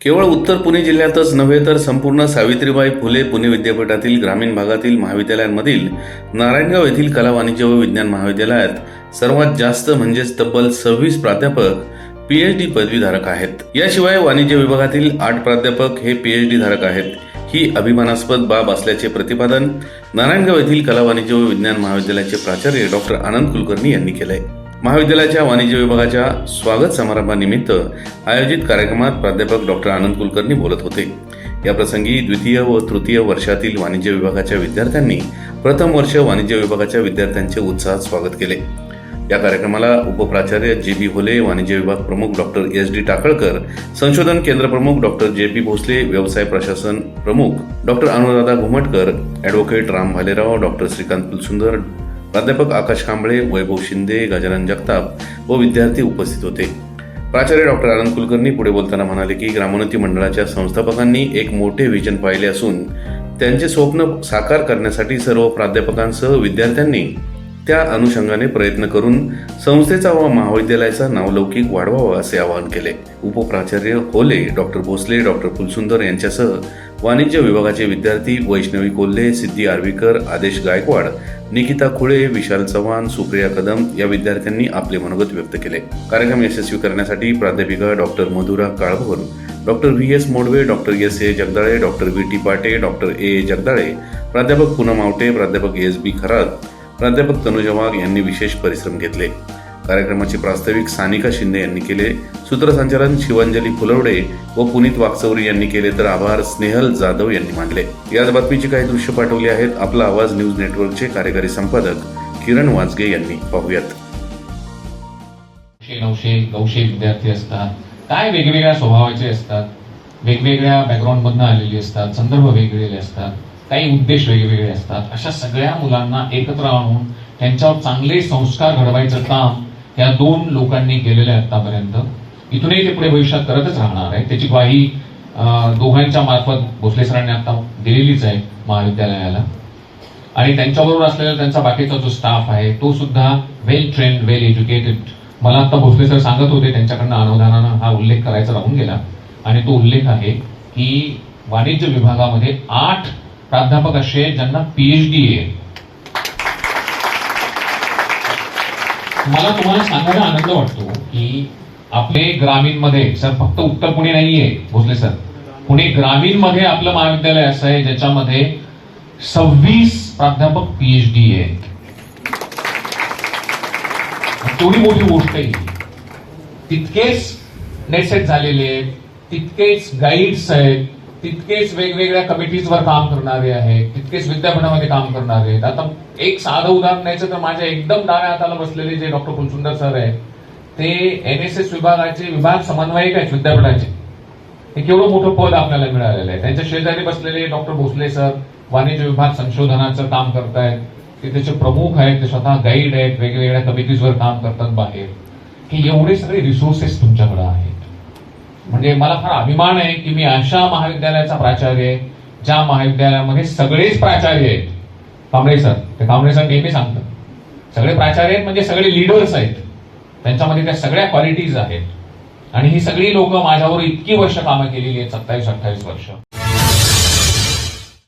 केवळ उत्तर पुणे जिल्ह्यातच नव्हे तर संपूर्ण सावित्रीबाई फुले पुणे विद्यापीठातील ग्रामीण भागातील महाविद्यालयांमधील नारायणगाव येथील कला वाणिज्य व विज्ञान महाविद्यालयात सर्वात जास्त म्हणजेच तब्बल सव्वीस प्राध्यापक पीएचडी पदवीधारक आहेत. याशिवाय वाणिज्य विभागातील आठ प्राध्यापक हे पीएचडी धारक आहेत. ही अभिमानास्पद बाब असल्याचे प्रतिपादन नारायणगाव येथील कला वाणिज्य व विज्ञान महाविद्यालयाचे प्राचार्य डॉक्टर आनंद कुलकर्णी यांनी केलंय. महाविद्यालयाच्या वाणिज्य विभागाच्या स्वागत समारंभानिमित्त आयोजित कार्यक्रमात प्राध्यापक डॉक्टर आनंद कुलकर्णी बोलत होते. या प्रसंगी द्वितीय व तृतीय वर्षातील वाणिज्य विभागाच्या विद्यार्थ्यांनी प्रथम वर्ष वाणिज्य विभागाच्या विद्यार्थ्यांचे उत्साहात स्वागत केले. या कार्यक्रमाला उपप्राचार्य जे बी होले वाणिज्य विभाग प्रमुख डॉक्टर एस डी टाकळकर संशोधन केंद्र प्रमुख डॉक्टर जे पी भोसले व्यवसाय प्रशासन प्रमुख doctor Anuradha Ghumatkar advocate Ram Bhalerao doctor Shrikant Kulsundar प्राध्यापक आकाश कांबळे वैभव शिंदे गजानन जगताप व विद्यार्थी उपस्थित होते. प्राचार्य डॉक्टर आनंद कुलकर्णी पुढे बोलताना म्हणाले की ग्रामोन्नती मंडळाच्या संस्थापकांनी एक मोठे विजन पाहिले असून त्यांचे स्वप्न साकार करण्यासाठी सर्व प्राध्यापकांसह विद्यार्थ्यांनी त्या अनुषंगाने प्रयत्न करून संस्थेचा व महाविद्यालयाचा नावलौकिक वाढवावा असे आवाहन केले. उपप्राचार्य होले डॉक्टर भोसले डॉक्टर फुलसुंदर यांच्यासह वाणिज्य विभागाचे विद्यार्थी वैष्णवी कोल्हे सिद्धी आर्वीकर आदेश गायकवाड निकिता खुळे विशाल चव्हाण सुप्रिया कदम या विद्यार्थ्यांनी आपले मनोगत व्यक्त केले. कार्यक्रम यशस्वी करण्यासाठी प्राध्यापिका doctor Madhura Kalbhor doctor V. S. Modve doctor S. A. Jagdale doctor V. T. Pate doctor A. A Jagdale प्राध्यापक पूनम आवटे प्राध्यापक एस. बी. खरात प्राध्यापक तनुजा वाघ यांनी विशेष परिश्रम घेतले. कार्यक्रमाचे प्रास्ताविक सानिका शिंदे यांनी केले. सूत्रसंचालन शिवांजली फुलवडे व पुनीत वाकचौरी यांनी केले तर आभार स्नेहल जाधव यांनी मांडले. याच बातमीची काही दृश्य पाठवली आहेत. आपला आवाज न्यूज नेटवर्कचे कार्यकारी संपादक किरण वाजगे यांनी पाहूयात. नऊशे नऊशे विद्यार्थी असतात. काय वेगवेगळ्या स्वभावाचे असतात? वेगवेगळ्या बॅकग्राऊंडमधनं आलेली असतात. संदर्भ वेगवेगळे असतात. काही उद्देश वेगवेगळे असतात. अशा सगळ्या मुलांना एकत्र आणून त्यांच्यावर चांगले संस्कार घडवायचं काम ह्या दोन लोकांनी केलेल्या आतापर्यंत इथूनही ते पुढे भविष्यात करतच राहणार आहे. त्याची ग्वाही दोघांच्या मार्फत भोसले सरांनी आता दिलेलीच आहे महाविद्यालयाला. आणि त्यांच्याबरोबर असलेला त्यांचा बाकीचा जो स्टाफ आहे तो सुद्धा वेल ट्रेन वेल एज्युकेटेड मला आता भोसले सर सांगत होते त्यांच्याकडनं अनुदानानं हा उल्लेख करायचा राहून गेला. आणि तो उल्लेख आहे की वाणिज्य विभागामध्ये आठ प्राध्यापक असे आहेत ज्यांना पीएचडी आहे. मला तुम्हाला सांगायला आनंद वाटतो की आपले ग्रामीणमध्ये सर फक्त उत्तर पुणे नाहीये भोसले सर. पुणे ग्रामीणमध्ये आपलं महाविद्यालय असं आहे ज्याच्यामध्ये सव्वीस प्राध्यापक पीएचडी आहेत. तेवढी मोठी गोष्ट आहे तितकेच नेटसेट झालेले आहेत तितकेच गाईड्स आहेत तितकेच वेगवेगळ्या कमिटीजवर काम करणारे आहेत तितकेच विद्यापीठामध्ये काम करणारे आहेत. आता एक साधं उदाहरण द्यायचं तर माझ्या एकदम डाव्या हाताला बसलेले जे डॉक्टर कुलसुंदर सर आहेत ते एन एस एस विभागाचे विभाग समन्वयक आहेत विद्यापीठाचे. हे केवढं मोठं पद आपल्याला मिळालेलं आहे. त्यांच्या शेजारी बसलेले डॉक्टर भोसले सर वाणिज्य विभाग संशोधनाचं काम करतायत. ते त्याचे प्रमुख आहेत ते स्वतः गाईड आहेत वेगवेगळ्या कमिटीजवर काम करतात बाहेर. की एवढे सगळे रिसोर्सेस तुमच्याकडे आहेत. म्हणजे मला फार अभिमान आहे की मी अशा महाविद्यालयाचा प्राचार्य आहे ज्या महाविद्यालयामध्ये सगळेच प्राचार्य आहेत. कांबळे सर ते कांबळे सर नेहमी सांगतात सगळे प्राचार्य आहेत म्हणजे सगळे लीडर्स आहेत. त्यांच्यामध्ये त्या सगळ्या क्वालिटीज आहेत. आणि ही सगळी लोक माझ्यावर इतकी वर्ष कामं केलेली आहेत सत्तावीस अठ्ठावीस वर्ष.